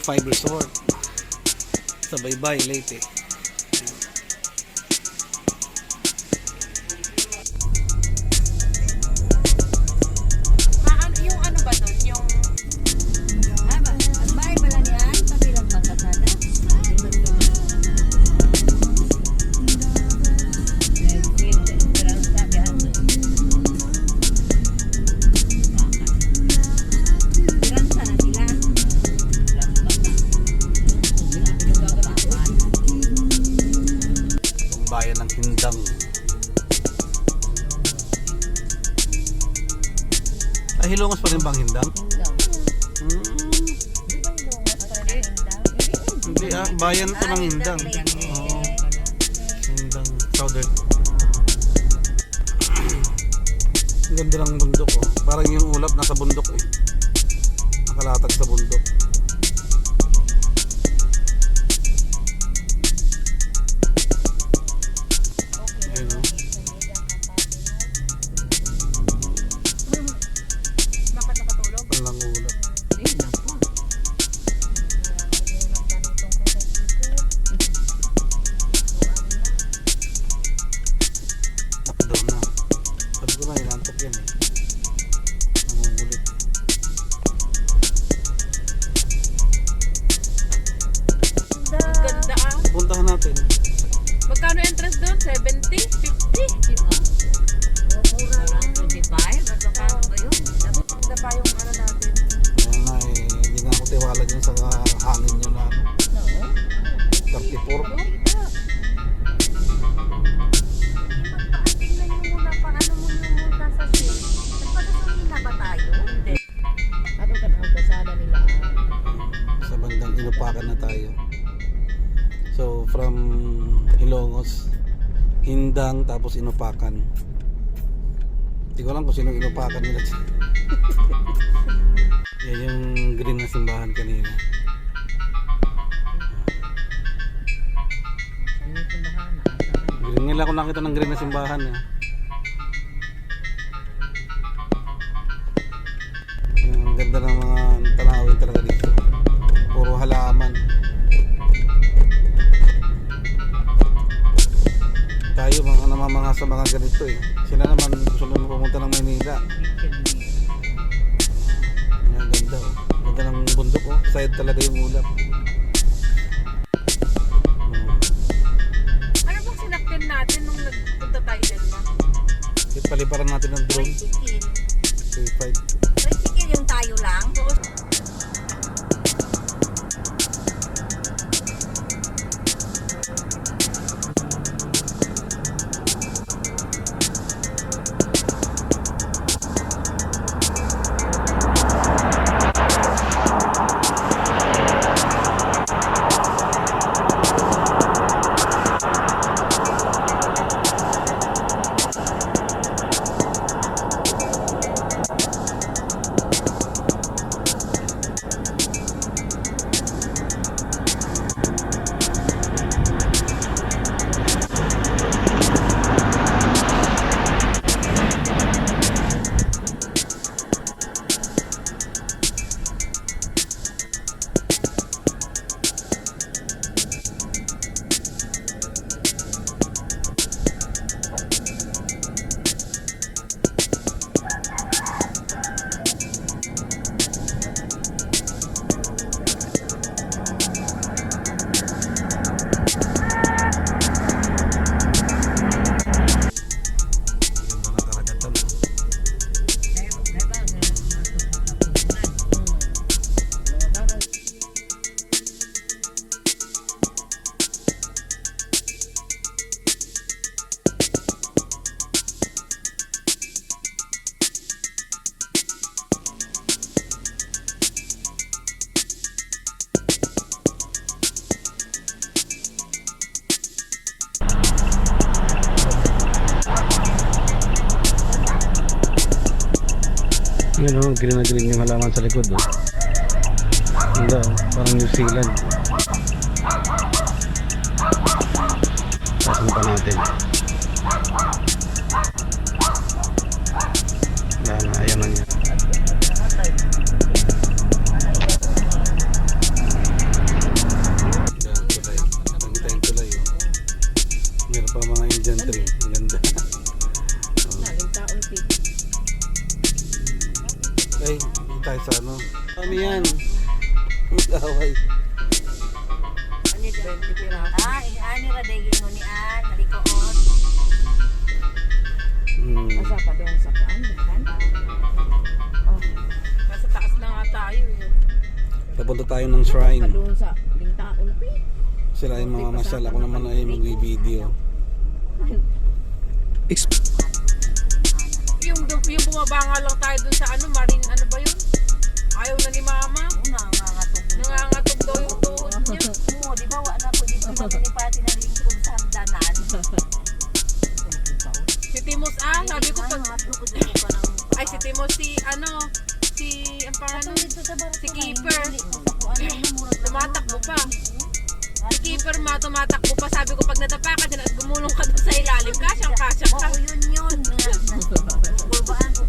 K5 Resort. Sa Baybay, Leyte. Ah, bayan to ng Hindang. Oo. Hindang, Southern. Ganda ng bundok oh. Parang yung ulap nasa bundok eh. Nakalatag sa bundok. Na, inantok yan eh. Nangungulit. Ang ganda ah. Puntahan natin. Magkano entrance doon? 70? 50? Inupakan na tayo. So, from Ilongos, Hindang, tapos Inupakan. Hindi ko alam kung sino Inupakan nila. Yan yung green na simbahan kanina. Green nila ako nakita ng green na simbahan eh. Mga namamanga sa mga ganito eh. Sila naman gusto naman pumunta ng Maynila. Ang ganda oh. Ganda ng bundok oh. Side talaga yung ulap. Ano bang sinakyan natin nung nagpunta tayo dyan? Kahit paliparan natin ng drone. K5. Tricycle yung tayo lang. Yun o, green na green yung halaman sa likod oh. Ganda oh, parang New Zealand. Tasan pa natin. Yan, ayan na niya. Sa ano. Ano yan? Mag-away. Ano yung 20 piraso? Ah, ani ra daygi mo ni an, halikoon. Hmm. Asa pa doon sa kuan, kan? Oh. Nasa taas na nga tayo. Papunta tayo ng shrine. Sa Lingtaon pi. Sila yung mga masyal. Ako naman ay mag-video. Yung, yung bumabanga lang tayo doon sa ano, marine, ano ba yun? Ayaw na ni mama. Nangangatog daw yung tuhod niya. Mo, di ba wa na ko dito magalipati ng lingkod sa hagdanan. Si Timos, ah, sabi ko pag... Ay, si Timos, si ano, si, ang pangalan, si Keeper. Tumatak Tumatakbo pa. Si Keeper ma, tumatakbo pa. Sabi ko, pag nadapa ka dyan at gumulong ka doon sa ilalim, kasyang kasya ka. Oo, yun yun. Kurbaan kung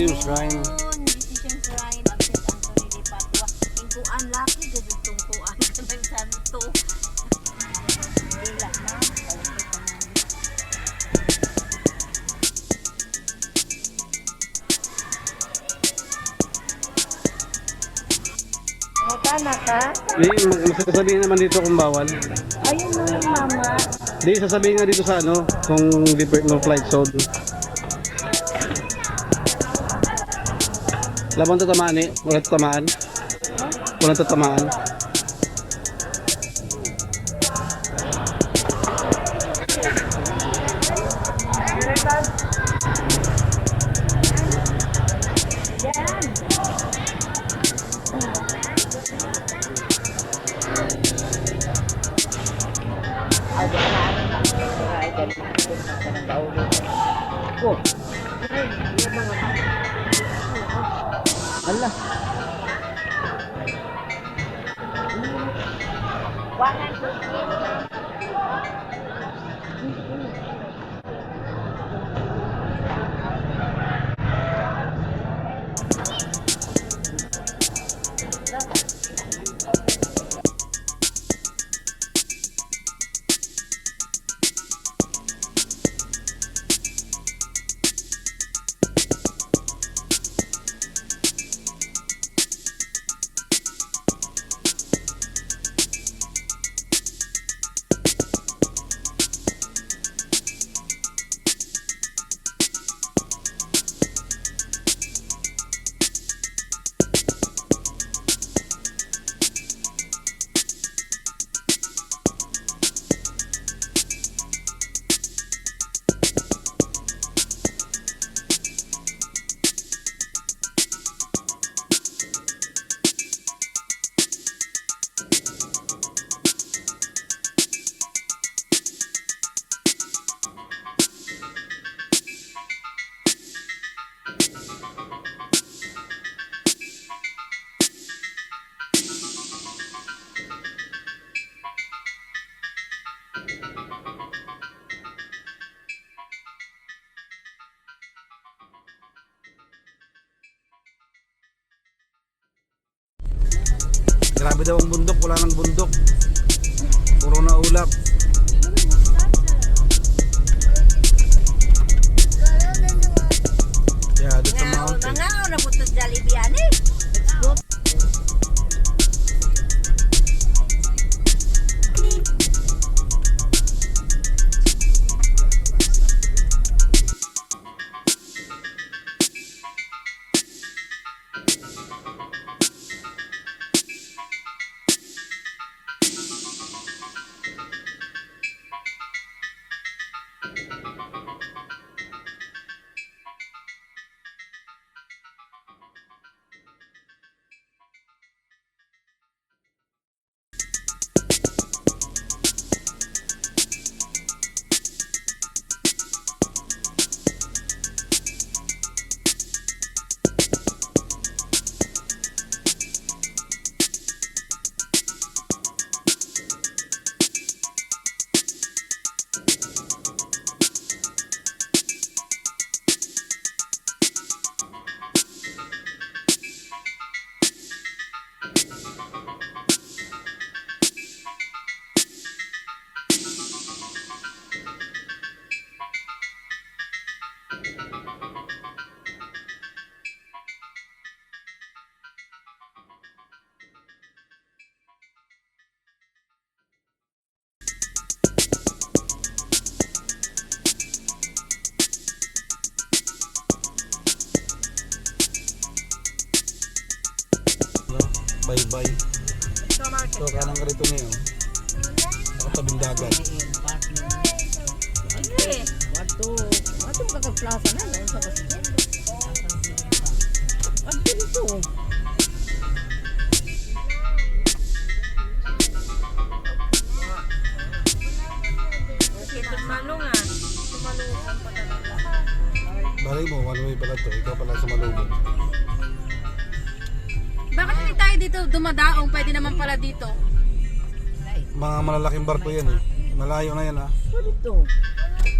Yung shrine. Ayun, Decision Shrine of St. Anthony de Padua. Ingkuan laki, gadud tungkuan ka ng santo. Dila na, na. Tama ka? Di, sasabihin naman dito kung bawal. Ayun mo yung mama. Di, sasabihin nga dito sa ano, kung depart no flight zone. Labang tatamaan eh. Walang tatamaan. Walang tatamaan. ว่านั่นคือ Grabe daw ang bundok, wala nang bundok. Puro na ulap. Yeah, that's Nga, mountain. mga na po to Jollibee ani. Let's go. Bye market. So kanang rito niyo. Nakatabing dagat. Ano eh? Wato. Wato magkakaplaza na. Ano sa kasi? Ano dito? Okay, tumalong ah. Tumalong pa talaga. Balay mo, one way pala to. Ikaw pala sa malubog. Dito dumadaong? Pwede naman pala dito. Mga malalaking barko yan eh. Malayo na yan ah. Ano dito?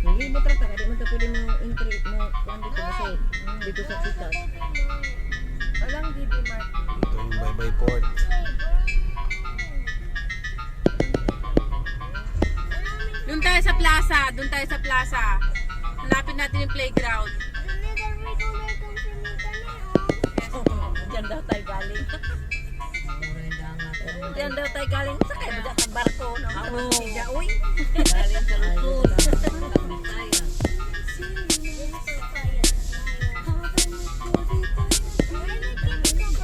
Hindi mo trata. Kaya mo pwede mo entry mo. Kuhan dito kasi. Dito sa Titas. Walang DB Mart. Ito yung bye bye port. Doon tayo sa plaza. Doon tayo sa plaza. Hanapin natin yung playground. Diyan daw tayo galing. Diyan daw tayo galing. Sa kaya ba sa barko? No? Oo. Uy. Galing sa lukod.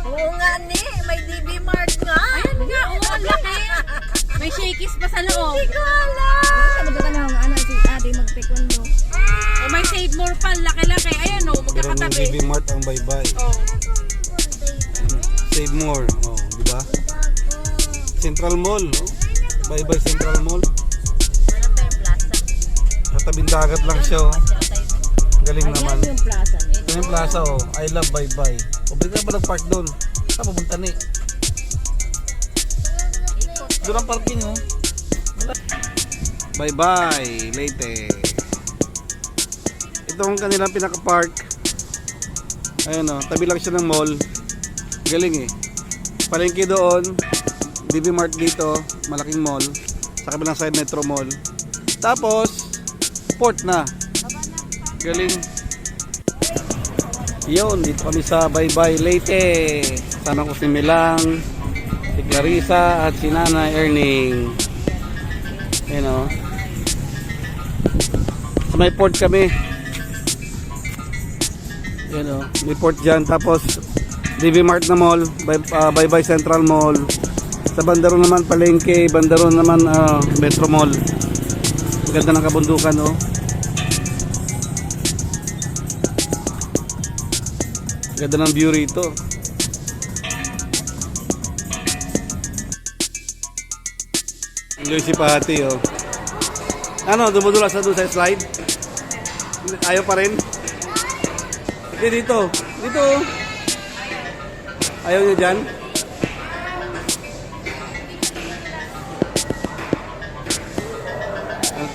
Oo nga ni, may DB Mart nga. Ayan nga, oh, ang laki. May shakies pa sa loob. Hindi ko alam. Na nga, anak si Adi magtaekwondo. Oh, may Save More pa, laki-laki. Ayan oh, Pero may magkakatabi. DB Mart ang bye bye. Oh. Save more. Oh, di ba? Central Mall. Oh. Bye bye Central Mall. Wala tayong plaza. Sa tabing dagat lang siya oh. Galing naman. Ayan yung plaza. Ito yung plaza oh. I love bye bye. O bigla ba nag-park doon? Saan pupunta ni? Doon ang parking oh. Bye bye Leyte. Ito ang kanilang pinaka-park. Ayun oh, tabi lang siya ng mall. Galing eh. Palengke doon. DB Mart dito, malaking mall. Sa kabilang side Metro Mall. Tapos port na. Galing. Yun, dito kami sa Bye Leyte. Kasama ko si Milang, si Clarissa at si Nana Erning. Yun o. Sa may port kami. Yun o. May port dyan. Tapos DB Mart na mall. Ah, Bye Bye Central Mall. Sa Bandaro naman Palengke. Bandaro naman ah, Metro Mall. Ang Ganda ng kabundukan oh. Ganda ng view rito. Si Pati oh. Ano, dumudulas na doon sa slide? Ayaw pa rin? Hindi dito. Dito oh. Ayaw niya dyan?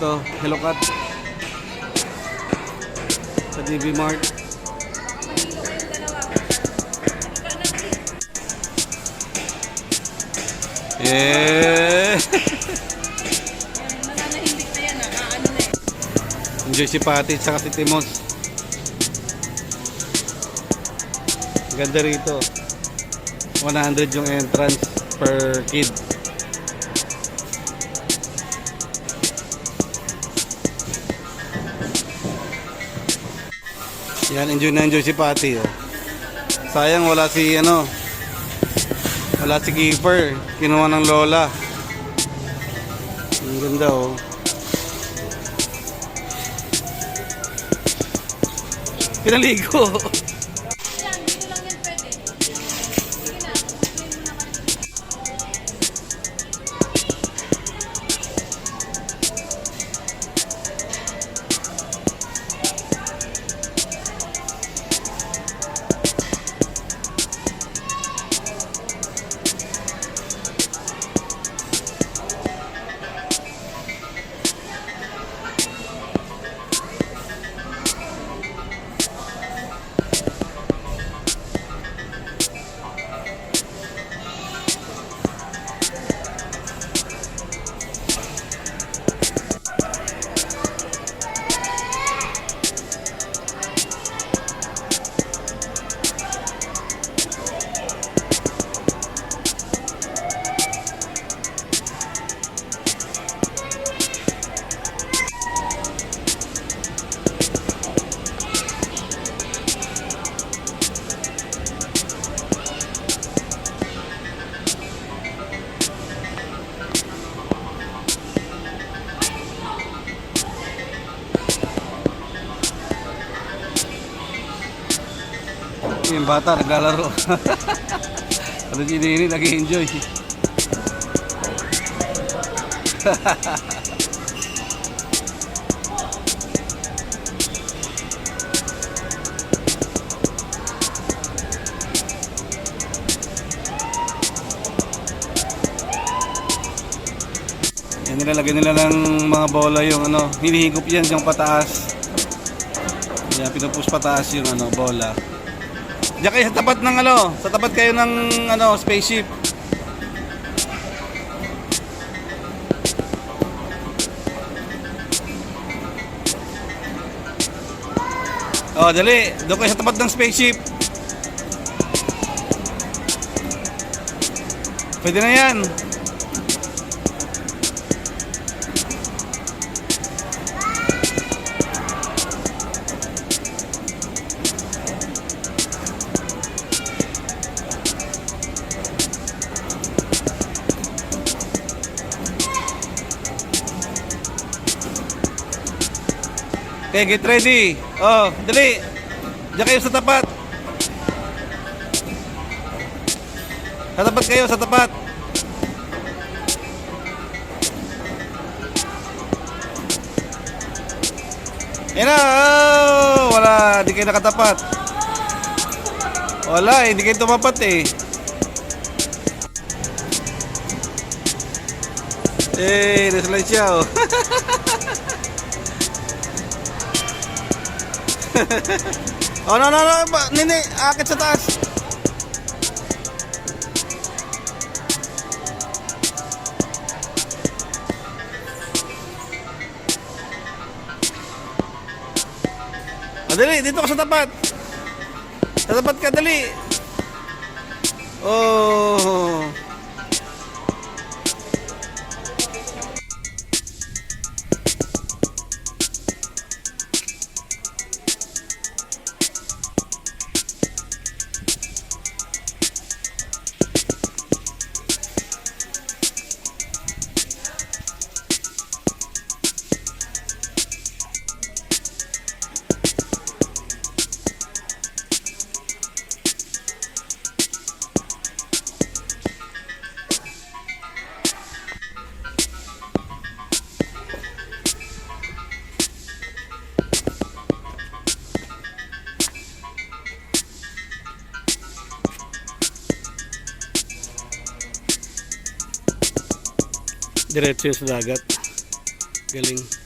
Ano to? Hello Cat. Sa DB Mart. Yeah! Enjoy si Pati at si Timos. Ganda rito. 100 yung entrance per kid. Yan, enjoy na enjoy si Pati. Oh. Sayang wala si ano. Wala si keeper. Kinuha ng lola. Ang ganda oh. Pinaligo. Yung bata naglalaro. ano si Nini nag-enjoy. Yan nilalagay nila ng mga bola yung ano, hinihigop yan yung pataas. Yan, pinupus pataas yung ano, bola. Diyan kayo sa tapat ng ano, sa tapat kayo ng ano, spaceship. Oh, dali. Doon kayo sa tapat ng spaceship. Pwede na yan. Okay, get ready. Oh, dali. Diyan kayo sa tapat. Sa tapat kayo, sa tapat. Yan na. Oh, wala, di kayo nakatapat. Wala, hindi kayo tumapat eh. Eh, nasa lang siya oh. oh, no, no, no. Nini, akit sa taas. Oh, dito ka sa tapat. Sa tapat ka, dali. Oh. Diretso sa dagat. Galing.